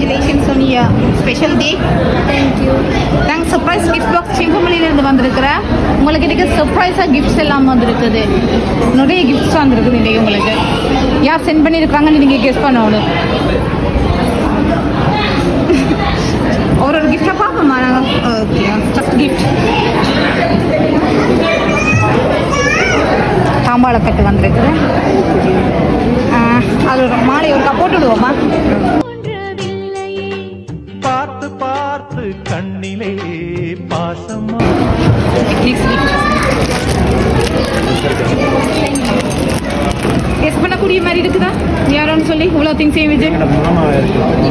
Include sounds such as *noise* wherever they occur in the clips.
Congratulations your special day thank you நாங்கள் surprise gift box சிங்கமணிலேருந்து வந்திருக்கிறேன் உங்களுக்கு இன்றைக்கி சர்ப்ரைஸாக கிஃப்ட்ஸ் எல்லாம் வந்திருக்குது. நிறைய கிஃப்ட்ஸ் வந்திருக்குது இன்றைக்கி உங்களுக்கு. யார் சென்ட் பண்ணியிருக்காங்கன்னு நீங்கள் கெஸ் பண்ணணும். *laughs* ஒரு ஒரு கிஃப்டாக பார்ப்போம்மா நாங்கள் ஓகே ஃபஸ்ட் கிஃப்ட் தாம்பாளக்கட்டு வந்திருக்குது. அது ஒரு மாலை ஒரு போட்டு விடுவோம்மா கண்ணிலே பாசமா? கெஸ் பண்ணக்கூடிய மாதிரி இருக்குதா? யாரோன்னு சொல்லி இவ்வளோ திங்ஸ் விஜய்?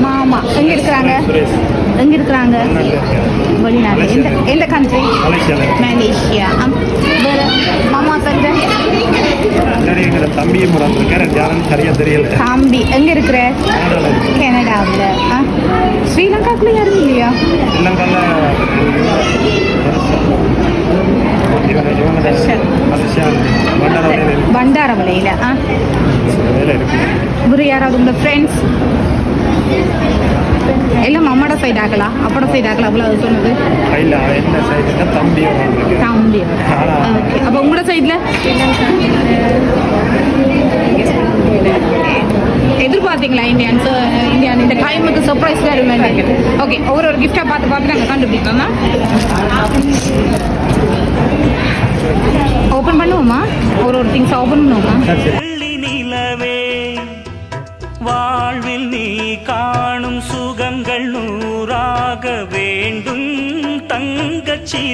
மாமா எங்க இருக்கிறாங்க? எங்க இருக்கிறாங்க வெளிநாடு. எந்த எந்த கண்ட்ரி மலேசியா. வேற? மாமா தங்க யாருன்னு சரியா தெரியல. தம்பி எங்க இருக்கிற கனடாவில். ஸ்ரீலங்காக்குள்ள யாரும் இல்லையா? ஸ்ரீலங்கால பண்டாரவளையில் ஆ வேறு யாராவது உங்களோட ஃப்ரெண்ட்ஸ் எல்லாம் அம்மாட சைடு ஆகலாம் அப்பட சைடு ஆகலாம் அவ்வளோ அது சொன்னது தம்பியோட ஆனா. ஓகே அப்போ உங்களோட சைடில் எதிர்பார்த்தீங்களா இந்தியன்ஸ் இந்தியன் இந்த டைமுக்கு சர்ப்ரைஸ் வேறு ஓகே ஒவ்வொரு ஒரு கிஃப்டாக பார்த்து பார்த்து நாங்கள் கண்டுபிடிக்கலாம் ஓப்பன் பண்ணுவோமா ஒரு ஒரு திங்ஸ் ஓப்பன் பண்ணுவோமா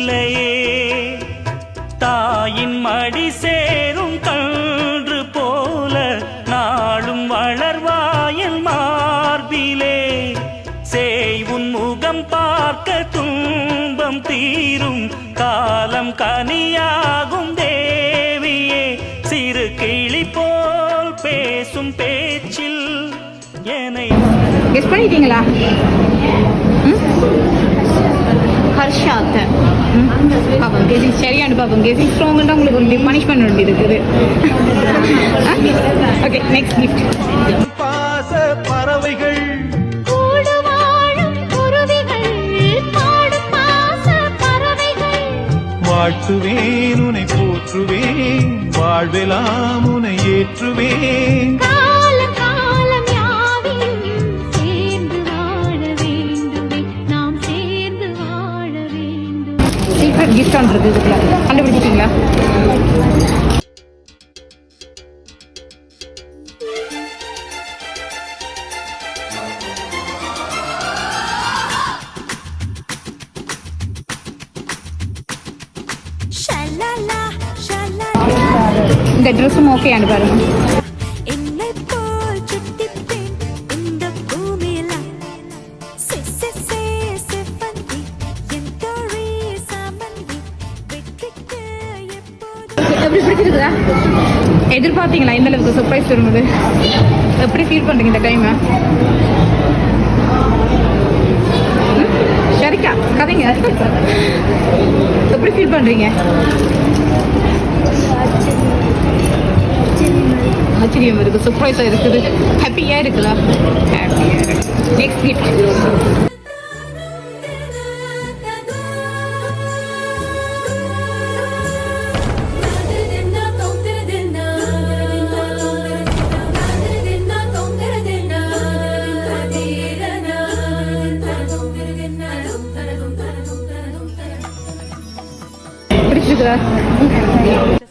தங்கச் சிலையே தாயின் மடி சேரும் கன்று போல நாளும் வளர்வாயன் மார்பிலே. செய்வும் முகம் பார்க்க துன்பம் தீரும். காலம் கனியாகும் தேவியே. சிறு கிளி போல் பேசும் பேச்சில் என்னை கெஸ் பண்ணிட்டீங்களா? ம்? ஹர்ஷாத் ம். பாப்போம் கெஸிங் சரியானு பாப்போம் கெஸிங் ஸ்ட்ராங்குன்னா உங்களுக்கு ஒரு பனிஷ்மெண்ட் வேண்டி இருக்குது ஓகே நெக்ஸ்ட் கிஃப்ட் பாச பறவைகள். கூடு வாழும் குருவிகள் பாடும் பாச பறவைகள். வாழ்த்துவேன் உனை போற்றுவேன் வாழ்வெல்லாம் உனை ஏற்றுவேன். சீக்ரெட் கிஃப்ட் ஒன்று இருக்குது இதுக்குள்ள கண்டுபிடிச்சிட்டீங்களா ஷலலா ஷலலா இந்த ட்ரெஸ்ஸும் ஓகேயானு பாருங்க எதிர்பார்த்தீங்களா? இந்த அளவுக்கு சர்ப்ரைஸ் வரும்போது எப்படி ஃபீல் பண்ணுறீங்க இந்த டைமை சரிக்கா கதைங்க. எப்படி ஃபீல் பண்ணுறீங்க ஆச்சரியம் இருக்குது சர்ப்ரைஸாக இருக்குது. ஹாப்பியாக இருக்குதா? ஹாப்பியாக இருக்கு. நெக்ஸ்ட் கிஃப்ட்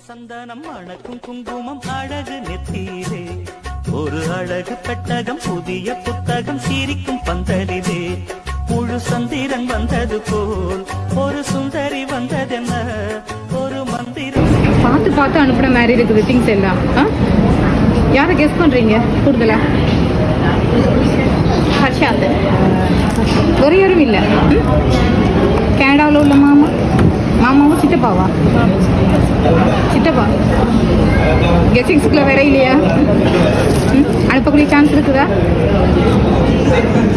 சந்தனம் அணக்கும் குங்குமம் அழகு நெத்தியிலே ஒரு அழகு பெட்டகம் புதிய புத்தகம் சிரிக்கும் பந்தலிலே. முழு சந்திரன் வந்தது போல் ஒரு சுந்தரி வந்ததென்ன? ஒரு மந்திரம். பார்த்து பார்த்து அனுப்புன மாதிரி இருக்குது திங்ஸ் எல்லாம். யாரை கெஸ் பண்ணுறீங்க கூடுதலா? ஹர்ஷாத் வேறு யாரும் இல்லை. கனடாவில் உள்ள மாமா? மாமாவும் சித்தப்பாவா? சித்தப்பா? கெஸ்டிங்ஸ்குள்ள வேற இல்லையா? அனுப்பக்கூடிய சான்ஸ் இருக்குதா?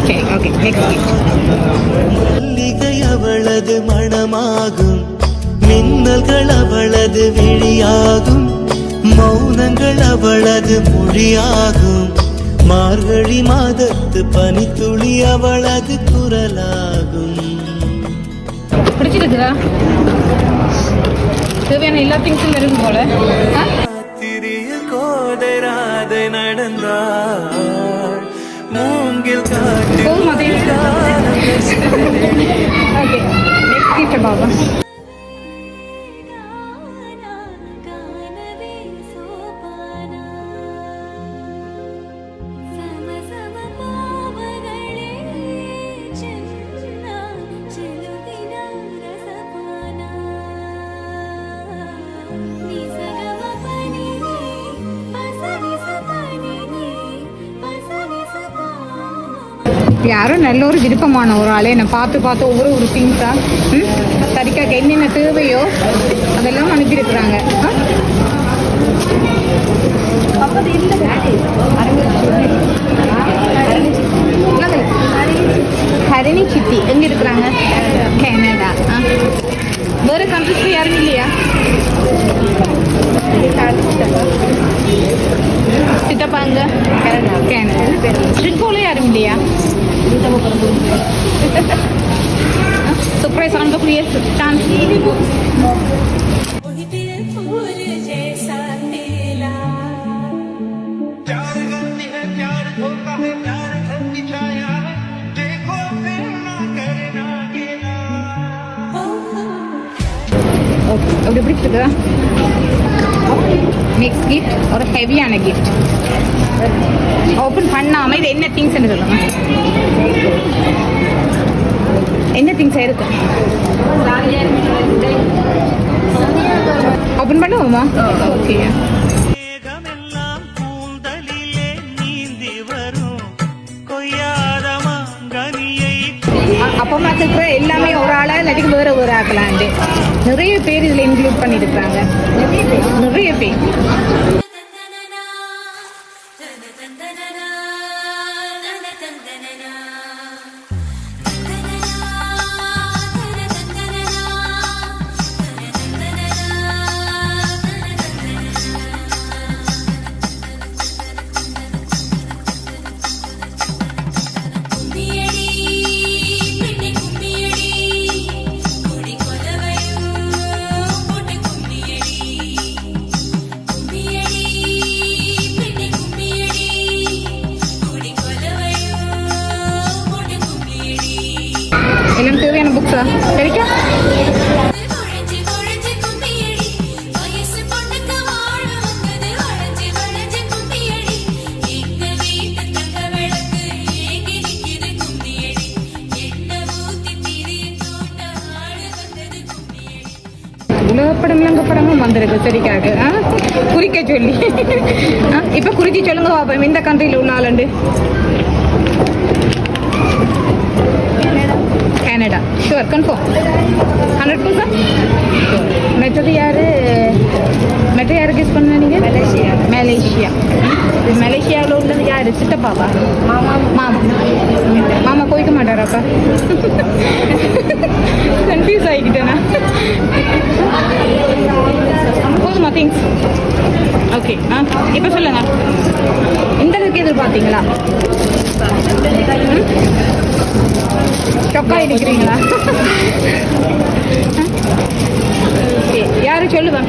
சரி ஓகே நெக்ஸ்ட் அவளது மனமாகும். மின்னல்கள் அவளது விழியாகும். மௌனங்கள் அவளது மொழியாகும். மார்கழி மாதத்து பனித்துளி அவளது குரலாகும். பிடிச்சிருக்குதா தேவையான எல்லா திங்ஸும் இருக்கு போல. கோதராதை நடந்தாள் மூங்கில் காட்டு திங்ஸ் ஓகே நெக்ஸ்ட் பாபா யாரோ நல்ல ஒரு விருப்பமான ஒரு ஆளே என்னை பார்த்து பார்த்து ஒவ்வொரு ஒரு திங்ஸா சரிக்காக என்னென்ன தேவையோ அதெல்லாம் அனுப்பியிருக்கிறாங்க? ஹரிணி சித்தி எங்க இருக்கிறாங்க கனடா. வேற கண்ட்ரிஸ்ல யாரும் இல்லையா சித்தப்பா அங்க கனடா ஸ்ட்ரிங்கோல யாரும் இல்லையா Dito mo para bumili. Surprise akan untuk lihat chance. Udah break sudah. Next gift ஒரு ஹெவியான கிஃப்ட் ஓப்பன் பண்ணாம இது என்ன திங்ஸ் சொல்லுங்க. என்ன திங்ஸ் இருக்கு? ஓப்பன் பண்ணுவோமா? ஓகே மேகமெல்லாம் கூந்தலிலே நீந்தி வரும். கொய்யாத மாங்கனியை அப்பா அம்மா இருக்கிற எல்லாமே ஒரு ஆளா இல்லாட்டி வேற ஒரு ஆக்கலாண்டு நிறைய பேர் இதுல இன்க்ளூட் பண்ணியிருக்கிறாங்க நிறைய பேர். கும்மியடி உலகப்படம் இலங்க படமும் வந்திருக்கு சரிக்காக. ஆ? குறிக்க சொல்லி. ஆ, இப்ப குறிச்சி சொல்லுங்க பாப்போம். இந்த கண்ட்ரியில் உள்ள ஆளுண்டு. Canada sure confirm hundred percent மெத்தது யாரு? மெத்த யாரு கெஸ் பண்ண நீங்க? மலேசியா மலேசியா மலேசியாவில் உள்ளது யாரு? சித்தப்பாவா? மாமா. மாமா. மாமா போய்க்க மாட்டாராப்பா? கன்ஃபியூஸ் ஆகிக்கிட்டேனா போதுமா திங்ஸ் ஓகே ஆ இப்போ சொல்லுங்க. இந்த அளவுக்கு எதிர்பார்த்தீங்களா? ஷொக்கா இருக்கிறீங்களா ஓகே யாரு சொல்லுவேன்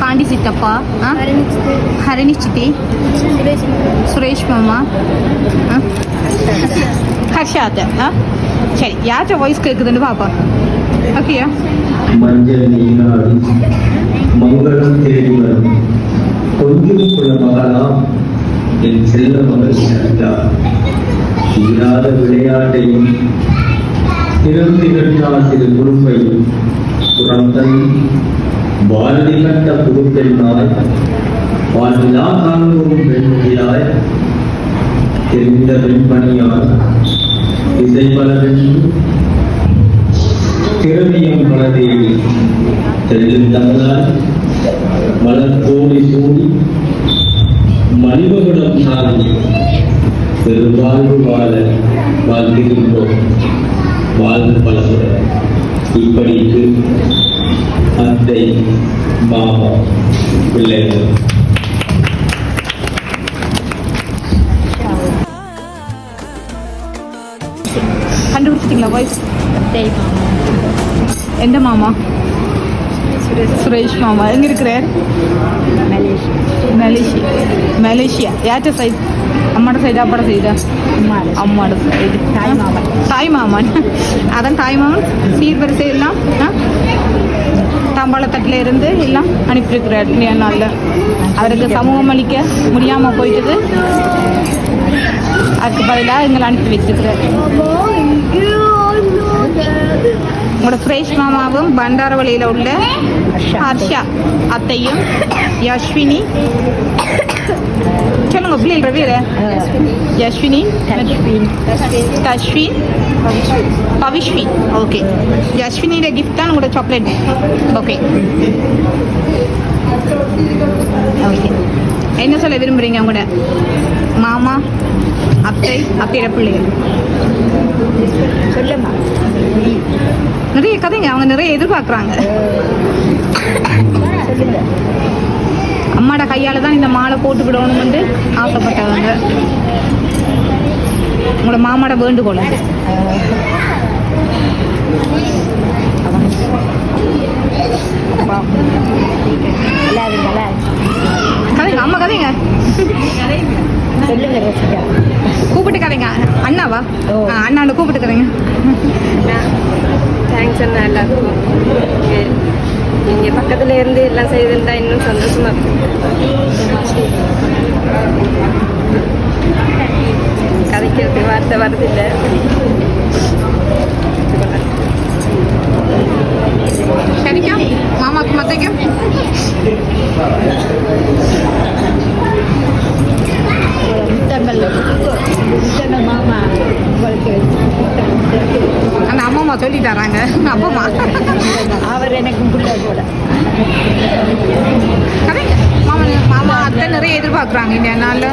காண்டி சித்தப்பா. ஹரணி சித்தி சுரேஷ் மாமா. ஹர்ஷாத் ஆ? சரி யார்கிட்ட வாய்ஸ் கேட்குதுன்னு பாப்பா ஓகேயா மஞ்சள் மங்களம் தேடி வரும் கொஞ்சம் குல மகளாம் என் செல்ல மகள் சந்தா இல்லாத விளையாட்டையும் திறந்து கட்டா சிறு குறும்பையும் புறத்தை பாரதி கட்ட புதுப்பெண்ணாய் வாழ்விழா காண்பும் பெண்மொழியாய் தெரிந்த பெண்மணியாய் இசை இசைப்பலவென்று திறமையும் மனதேவி தெல்லும் தமிழாய் மலர் கோடி சூடி மலிவகுடம் சாதி பெருவாழ்வு வாழ வாழ்த்துகின்றோம் வாழ்வு பலமுடன் இப்படிக்கு அத்தை மாமா பிள்ளைகள். கண்டுபிடிச்சிட்டிங்களா வாய்ஸ் எந்த மாமா? சுரேஷ். மாமா. எங்க இருக்கிறார்? மலேசியா மலேசியா யார்கிட்ட சைட் அம்மாட சைடா அப்பாட சைடா அம்மாட சைடு தாய் மாமன். தாய் மாமன். அதான் தாய் மாமன். சீர்வரிசை எல்லாம் ஆ? தாம்பாளத்தட்டில் இருந்து எல்லாம் அனுப்பியிருக்கிறார். இல்லையா நாளில்? அவருக்கு சமூகம் அளிக்க முடியாமல் போயிட்டது. அதுக்கு பதிலாக எங்களை அனுப்பி வச்சிருக்கிறார் உங்களோட சுரேஷ் மாமாவும் பண்டாரவழியில் உள்ள ஹர்ஷா அத்தையும் யஸ்வினி. சொல்லுங்க பிள்ளைகள் ரவீர யஸ்வினி தஸ்வின் பவிஷ்வி. ஓகே. யஸ்வினியோட கிஃப்ட் தான் உங்களோட சாக்லேட் ஓகே. ஓகே. என்ன சொல்ல விரும்புறீங்க உங்களோட? மாமா அத்தை அத்தையோட பிள்ளைகள். சொல்லுமா நிறைய கதைங்க அவங்க நிறைய எதிர்பார்க்குறாங்க. அம்மாட கையால தான் இந்த மாலை போட்டுக்கிடணும்னு ஆசைப்பட்டவங்க. உங்களோட மாமாட வேண்டுகோள். அது. கதைங்க அம்மா கதைங்க. கூப்பிட்டு கதைங்க அண்ணாவா? அண்ணாண்ட கூப்பிட்டு கதைங்க தேங்க்ஸ் அண்ணா எல்லாருக்கும். நீங்கள் பக்கத்தில் இருந்து எல்லாம் செய்திருந்தா இன்னும் சந்தோஷமா இருக்கும். கதைக்கிறதுக்கு வார்த்தை வரதில்லை. சரிக்கா? மாமாக்கு மத்தைக்கும் சொல்லி தராங்க அப்பமா அவர் எனக்கு கூட கதைங்க மாமா மாமா அத்தை நிறைய எதிர்பார்க்குறாங்க இந்த நாளில்.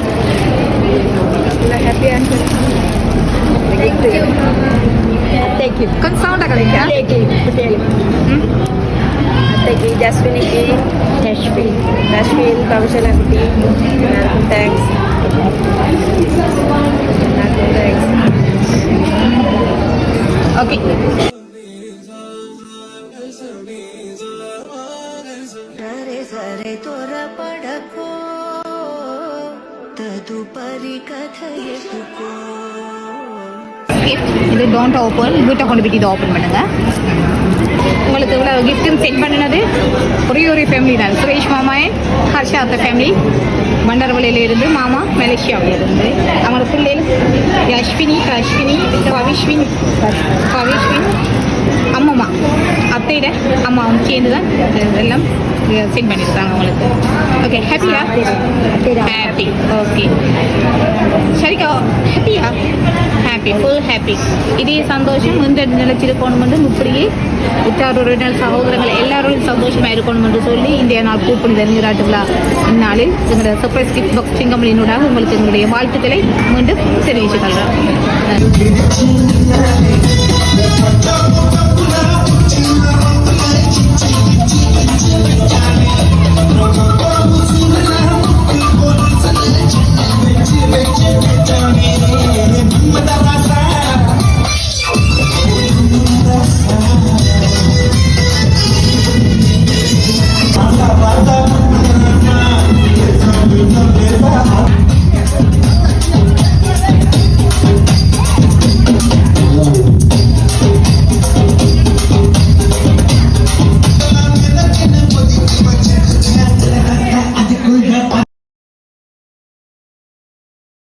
கொஞ்சம் சவுண்டாக கதைங்க அத்தைக்கு ஜஸ்வினிக்கு ஜஸ்வின் ஜஸ்வின் கவிஷனா குட்டி. எல்லாருக்கும் தேங்க்ஸ் எல்லாருக்கும் தேங்க்ஸ் ஓகே ಸರೆ ತೋರ ಪಡಕೋ ತದುಪರಿ ಕಥೆಯು ಇದು ಡೋಂಟ್ ಓಪನ್ வீட்டை கொண்டு போய் இதை ஓப்பன் பண்ணுங்க. கிஃப்ட்டும் சென்ட் பண்ணினது ஒரே ஒரு ஃபேமிலி தான் சுரேஷ் மாமாயன் ஹர்ஷா அத்த ஃபேமிலி மண்டர்வலையில இருந்து மாமா மலேசியாவில இருந்து அவங்களோட பிள்ளைகள் யஷ்வினி அஸ்வினி பவிஷ்வின் பவிஷ்வின் அம்மம்மா அத்தையிட அம்மாவும் சேர்ந்து தான் எல்லாம் சென்ட் பண்ணியிருக்காங்க உங்களுக்கு. ஓகே ஹாப்பியா ஹாப்பி ஓகே சரிக்கா ஹாப்பியா ஹாப்பி ஃபுல் ஹாப்பி இதே சந்தோஷம் இந்த நிலைச்சிருக்கணும் என்று இப்படியே உற்றார் உறவினர் சகோதரங்கள் எல்லாரோடும் சந்தோஷமாக இருக்கணும் என்று சொல்லி இந்திய நாள் கூப்பிடுத நீராட்டு விழா இந்நாளில் எங்களுடைய சர்ப்ரைஸ் கிஃப்ட் பாக்ஸ் சிங்கமலினூடாக உங்களுக்கு எங்களுடைய வாழ்த்துக்களை மீண்டும் தெரிவித்துக் கொள்கிறோம்.